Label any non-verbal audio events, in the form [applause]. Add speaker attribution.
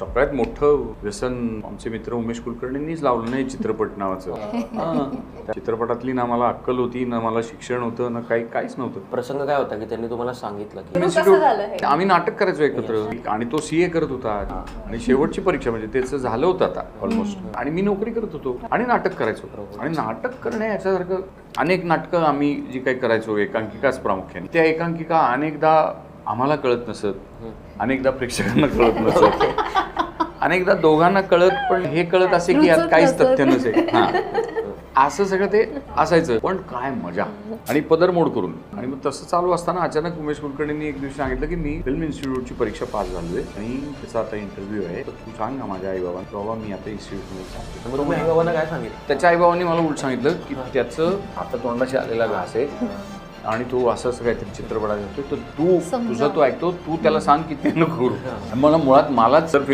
Speaker 1: सगळ्यात मोठं व्यसन आमचे मित्र उमेश कुलकर्णींनीच लावलं नाही चित्रपट नावाचं. हां. त्या चित्रपटातली ना मला अक्कल होती ना मला शिक्षण होतं ना काही काहीच नव्हतं.
Speaker 2: प्रसंग काय होता की त्यांनी तुम्हाला सांगितलं की?
Speaker 3: मग कसं झालं हे?
Speaker 1: आम्ही नाटक करायचो एकत्र. आणि तो सी ए करत होता. आणि शेवटची परीक्षा म्हणजे त्याचं झालं होतं आता ऑलमोस्ट आणि मी नोकरी करत होतो. आणि नाटक करायचो. आणि नाटक करणे याच्यासारखं अनेक नाटकं आम्ही जी काही करायचो एकांकिकाच प्रामुख्याने. त्या एकांकिका अनेकदा आम्हाला कळत नसत. अनेकदा प्रेक्षकांना कळत नसत. [laughs] अनेकदा दोघांना कळत पण हे कळत असे की यात काहीच. तथ्य नसे. हा. असं सगळं ते असायचं. पण काय मजा. आणि पदरमोड करून. आणि मग तसं चालू असताना अचानक उमेश कुलकर्णींनी एक दिवशी सांगितलं की मी फिल्म इन्स्टिट्यूटची परीक्षा पास झालोय आणि त्याचा आता इंटरव्ह्यू आहे. तर तू सांग ना माझ्या आईबाबांना. बाबा मी आता इन्स्टिट्यूटमध्ये
Speaker 2: आई बाबांना काय सांगितलं?
Speaker 1: त्याच्या आईबाबांनी मला उलट सांगितलं की त्याचं आता तोंडाशी आलेला घास आहे आणि तो असं असं काहीतरी चित्रपटात तर तू. तुझा तो ऐकतो तू त्याला सांग की ते नको करू. मला मुळात मलाच जर फिल्म